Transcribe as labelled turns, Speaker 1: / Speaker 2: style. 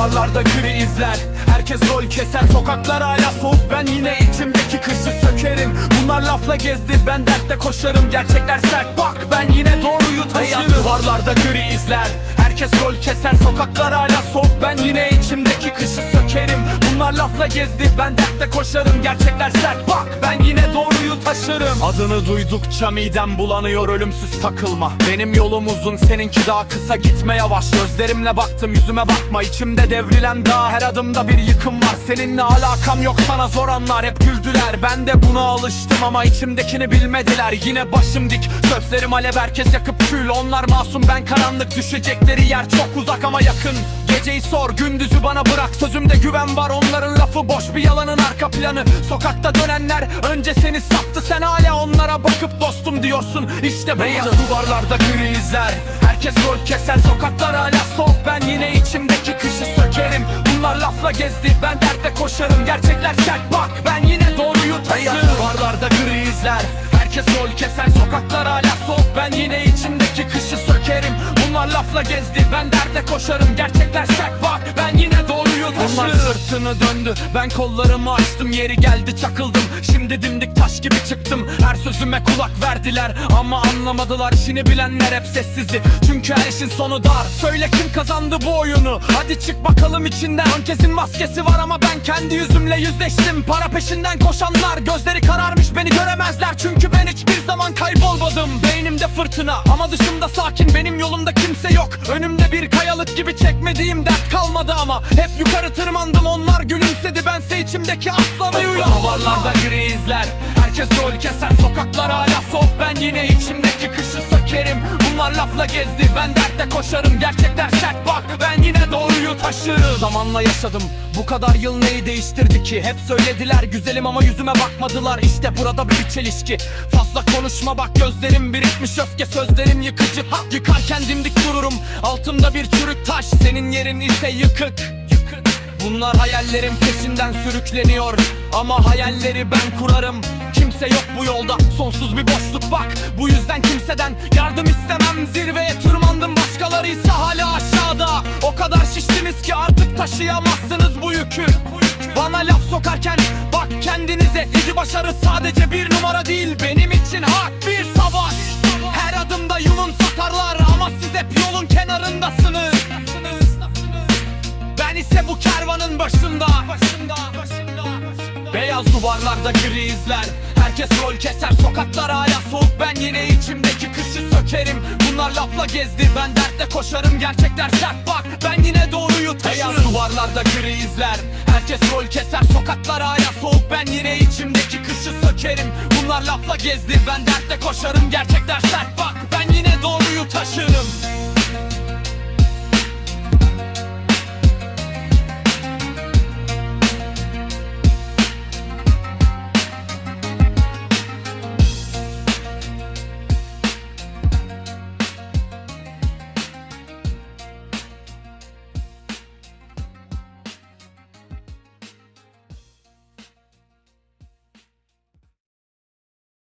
Speaker 1: duvarlarda gri izler. Herkes rol keser sokaklar hala soğuk. Ben yine içimdeki kışı sökerim. Bunlar lafla gezdi ben dertte koşarım. Gerçekler sert. Bak ben yine doğruyu taşırım. Duvarlarda gri izler. Herkes rol keser sokaklar hala soğuk. Ben yine içimdeki kışı sökerim. Bunlar lafla gezdi ben dertte koşarım. Gerçekler sert. Bak ben yine doğruyu taşırım. Adını duydukça midem bulanıyor ölümsüz takılma. Benim yolum uzun seninki daha kısa. Gitme yavaş Gözlerimle baktım yüzüme bakma. İçimde devrilen dağ Her adımda bir yıkım var. Seninle alakam yok sana zor anlar. Hep güldüler Ben de buna alıştım ama içimdekini bilmediler. Yine başım dik sözlerim alev herkes yakıp kül. Onlar masum ben karanlık. Düşecekleri yer çok uzak ama yakın. Geceyi sor gündüzü bana bırak. Sözümde güven var Onların lafı boş. Bir yalanın arka planı. Sokakta dönenler önce seni sattı Sen hala onlara bakıp dostum diyorsun. İşte beyaz duvarlarda gri izler. Herkes rol keser sokaklar hala soğuk. Ben yine içimdeki kışı sökerim. Bunlar lafla gezdi ben dertte koşarım. Gerçekler sert bak ben yine doğruyu taşırım. Duvarlarda gri izler. Herkes rol keser sokaklar hala soğuk. Ben yine içimdeki kışı sökerim. Bunlar lafla gezdi ben derde koşarım. Gerçekler sert bak ben yine Onlar sırtını döndü. Ben kollarımı açtım. Yeri geldi çakıldım. Şimdi dimdik taş gibi çıktım. Her sözüme kulak verdiler. Ama anlamadılar. İşini bilenler hep sessizdi. Çünkü her işin sonu dar. Söyle kim kazandı bu oyunu? Hadi çık bakalım içinden. Herkesin maskesi var ama ben kendi yüzümle yüzleştim. Para peşinden koşanlar gözleri kararmış. Beni göremezler Çünkü ben hiçbir zaman kaybolmadım. Beynimde fırtına ama dışımda sakin. Benim yolumda kimse yok. Önümde kayalık gibi çekmediğim dert kalmadı ama Hep yukarı tırmandım onlar gülümsedi. Bense içimdeki aslanı uyan Duvarlarda gri izler Herkes rol keser sokaklar hala soğuk. Ben yine içimdeki kışı sökerim Bunlar lafla gezdi ben dertte koşarım. Gerçekler sert bak ben yine doğruyu taşırım. Zamanla yaşadım bu kadar yıl neyi değiştirdi ki? Hep söylediler güzelim ama yüzüme bakmadılar. İşte burada bir çelişki. Fazla konuşma bak gözlerim birikmiş. Öfke Sözlerim yıkıcı. Ha, Yıkarken dimdik dururum. Altımda bir çürük taş Senin yerin ise yıkık. Bunlar hayallerim peşinden sürükleniyor. Ama hayalleri ben kurarım Kimse yok bu yolda. Sonsuz bir boşluk bak Bu yüzden kimseden yardım istemem. Zirveye tırmandım başkaları ise hala aşağıda. O kadar şiştiniz ki artık taşıyamazsınız bu yükü. Bana laf sokarken bak kendinize. İyi başarı sadece bir numara değil Benim için hak bir savaş. Her adımda yumum satarlar Ama siz hep yolun kenarındasınız. Ben ise bu kervanın başında. Beyaz duvarlarda gri izler Herkes rol keser sokaklar hala soğuk. Ben yine içimdeki kışı sökerim. Bunlar lafla gezdi ben dertte koşarım. Gerçekler sert bak ben yine doğruyu taşırım. Beyaz duvarlarda gri izler Herkes rol keser. Sokaklar hala soğuk Ben yine içimdeki kışı sökerim. Bunlar lafla gezdi ben dertte koşarım. Gerçekler sert bak ben yine doğruyu taşırım